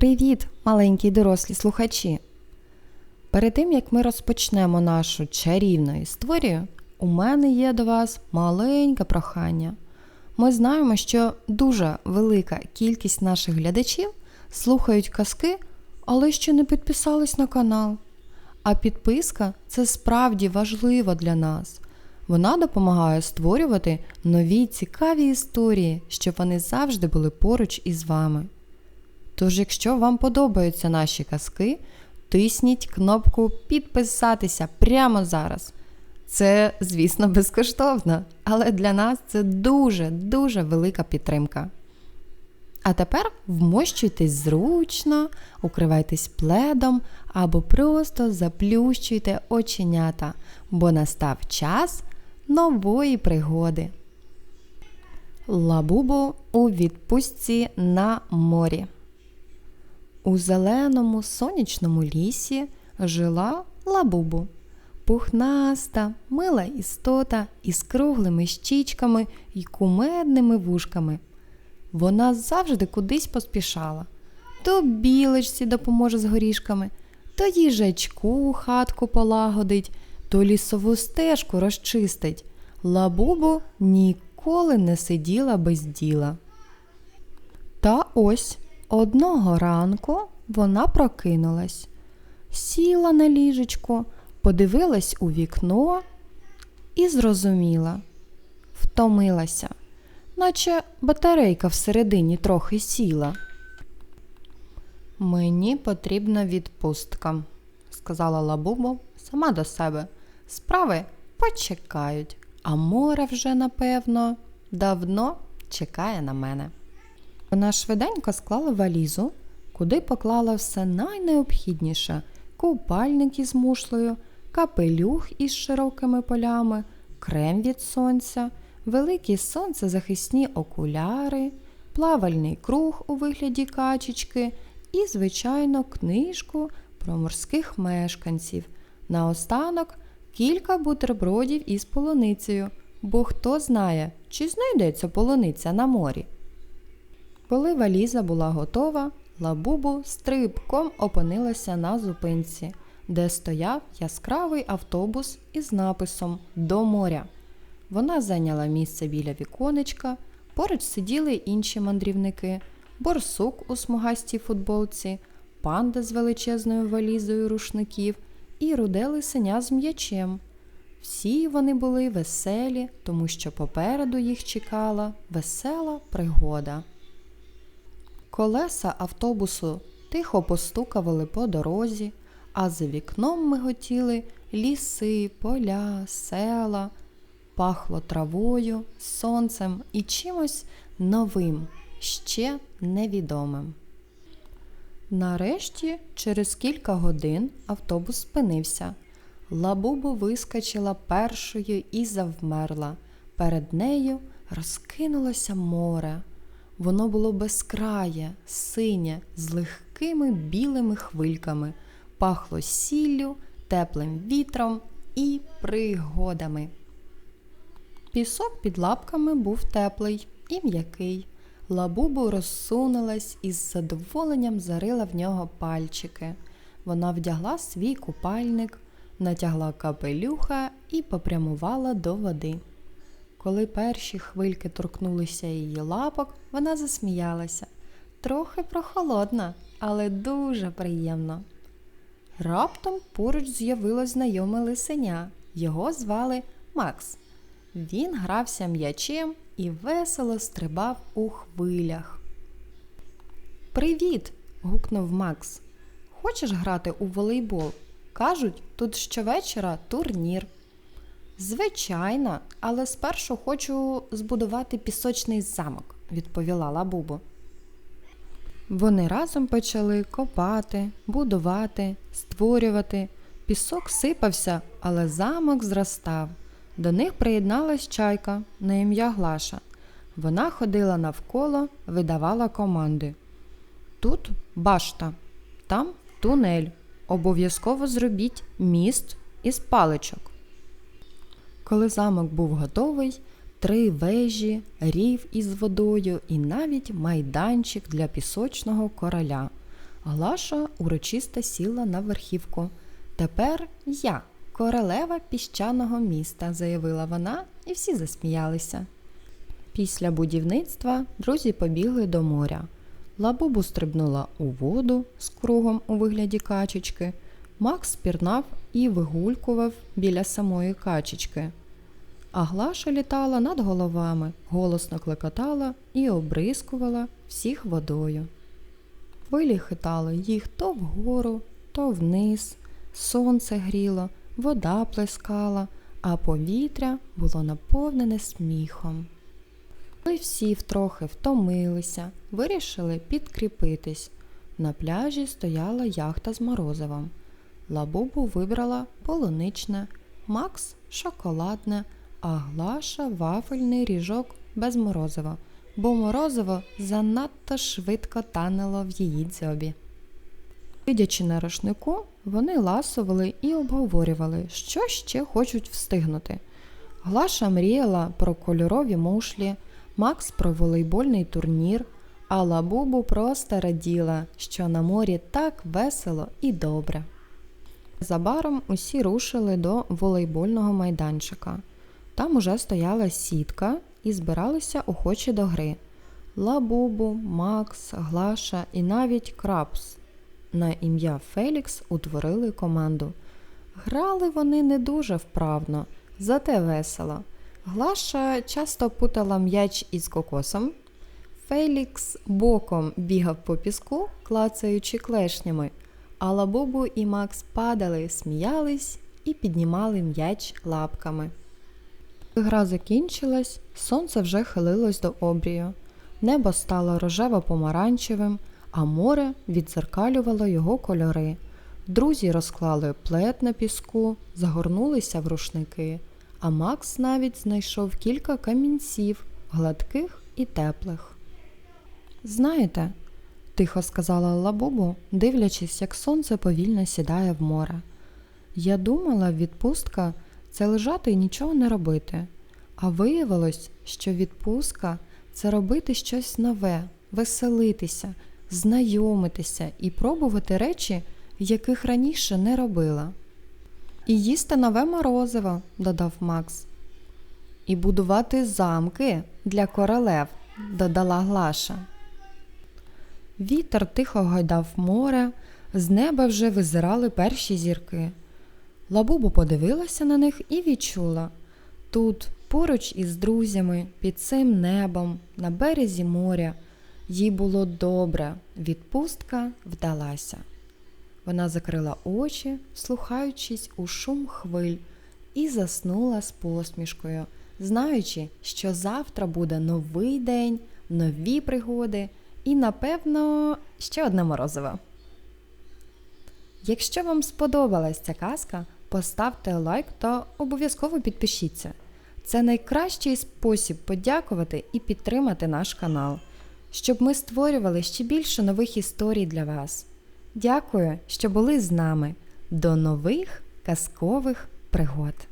Привіт, маленькі дорослі слухачі! Перед тим як ми розпочнемо нашу чарівну історію, у мене є до вас маленьке прохання. Ми знаємо, що дуже велика кількість наших глядачів слухають казки, але ще не підписались на канал. А підписка це справді важливо для нас. Вона допомагає створювати нові цікаві історії, щоб вони завжди були поруч із вами. Тож, якщо вам подобаються наші казки, тисніть кнопку Підписатися прямо зараз. Це, звісно, безкоштовно, але для нас це дуже-дуже велика підтримка. А тепер вмощуйтесь зручно, укривайтесь пледом або просто заплющуйте оченята, бо настав час нової пригоди. Лабубу у відпустці на морі. У зеленому сонячному лісі жила лабубу. Пухнаста, мила істота із круглими щічками і кумедними вушками. Вона завжди кудись поспішала. То білочці допоможе з горішками, то їжачку хатку полагодить, то лісову стежку розчистить. Лабубу ніколи не сиділа без діла. Та ось одного ранку вона прокинулась, сіла на ліжечко, подивилась у вікно і зрозуміла, втомилася, наче батарейка всередині трохи сіла. Мені потрібна відпустка, сказала Лабубо сама до себе. Справи почекають, а море вже, напевно, давно чекає на мене. Вона швиденько склала валізу, куди поклала все найнеобхідніше купальник із мушлею, капелюх із широкими полями, крем від сонця, великі сонцезахисні окуляри, плавальний круг у вигляді качечки і, звичайно, книжку про морських мешканців. Наостанок кілька бутербродів із полуницею, бо хто знає, чи знайдеться полуниця на морі. Коли валіза була готова, лабубу стрибком опинилася на зупинці, де стояв яскравий автобус із написом До моря. Вона зайняла місце біля віконечка, поруч сиділи інші мандрівники, борсук у смугастій футболці, панда з величезною валізою рушників і руде лисеня з м'ячем. Всі вони були веселі, тому що попереду їх чекала весела пригода. Колеса автобусу тихо постукували по дорозі, а за вікном миготіли ліси, поля, села, пахло травою, сонцем і чимось новим, ще невідомим. Нарешті, через кілька годин, автобус спинився. Лабубу вискочила першою і завмерла. Перед нею розкинулося море. Воно було безкрає, синє, з легкими білими хвильками, пахло сіллю, теплим вітром і пригодами. Пісок під лапками був теплий і м'який. Лабубу розсунулась і з задоволенням зарила в нього пальчики. Вона вдягла свій купальник, натягла капелюха і попрямувала до води. Коли перші хвильки торкнулися її лапок, вона засміялася. Трохи прохолодна, але дуже приємно. Раптом поруч з'явилось знайоме лисеня. Його звали Макс. Він грався м'ячем і весело стрибав у хвилях. Привіт! гукнув Макс. Хочеш грати у волейбол? Кажуть, тут щовечора турнір. Звичайно, але спершу хочу збудувати пісочний замок, відповіла Лабубу. Вони разом почали копати, будувати, створювати. Пісок сипався, але замок зростав. До них приєдналась чайка на ім'я Глаша. Вона ходила навколо, видавала команди. Тут башта, там тунель. Обов'язково зробіть міст із паличок. Коли замок був готовий, три вежі, рів із водою і навіть майданчик для пісочного короля. Глаша урочисто сіла на верхівку. Тепер я, королева піщаного міста, заявила вона, і всі засміялися. Після будівництва друзі побігли до моря. Лабубу стрибнула у воду з кругом у вигляді качечки. Макс пірнав і вигулькував біля самої качечки. А Глаша літала над головами, голосно клекотала і обрискувала всіх водою. Хвилі хитали їх то вгору, то вниз, сонце гріло, вода плескала, а повітря було наповнене сміхом. Ми всі втрохи втомилися, вирішили підкріпитись. На пляжі стояла яхта з морозивом. Лабубу вибрала полуничне, Макс шоколадне, а Глаша вафельний ріжок без морозива, бо морозиво занадто швидко танило в її дзьобі. Сидячи на рушнику, вони ласували і обговорювали, що ще хочуть встигнути. Глаша мріяла про кольорові мушлі, Макс про волейбольний турнір, а Лабубу просто раділа, що на морі так весело і добре. Забаром усі рушили до волейбольного майданчика. Там уже стояла сітка і збиралися охочі до гри. Лабубу, Макс, Глаша і навіть Крабс на ім'я Фелікс утворили команду. Грали вони не дуже вправно, зате весело. Глаша часто путала м'яч із кокосом. Фелікс боком бігав по піску, клацаючи клешнями, а Лабубу і Макс падали, сміялись і піднімали м'яч лапками. Гра закінчилась, сонце вже хилилось до обрію. Небо стало рожево-помаранчевим, а море відзеркалювало його кольори. Друзі розклали плед на піску, загорнулися в рушники, а Макс навіть знайшов кілька камінців, гладких і теплих. Знаєте, тихо сказала Лабубу, дивлячись, як сонце повільно сідає в море. Я думала, відпустка це лежати і нічого не робити. А виявилось, що відпустка це робити щось нове, веселитися, знайомитися і пробувати речі, яких раніше не робила. І їсти нове морозиво, додав Макс. І будувати замки для королев, додала Глаша. Вітер тихо гойдав море, з неба вже визирали перші зірки. Лабубу подивилася на них і відчула тут, поруч із друзями, під цим небом, на березі моря, їй було добре, відпустка вдалася. Вона закрила очі, слухаючись у шум хвиль, і заснула з посмішкою, знаючи, що завтра буде новий день, нові пригоди і, напевно, ще одне морозиво. Якщо вам сподобалась ця казка, поставте лайк та обов'язково підпишіться. Це найкращий спосіб подякувати і підтримати наш канал, щоб ми створювали ще більше нових історій для вас. Дякую, що були з нами. До нових казкових пригод!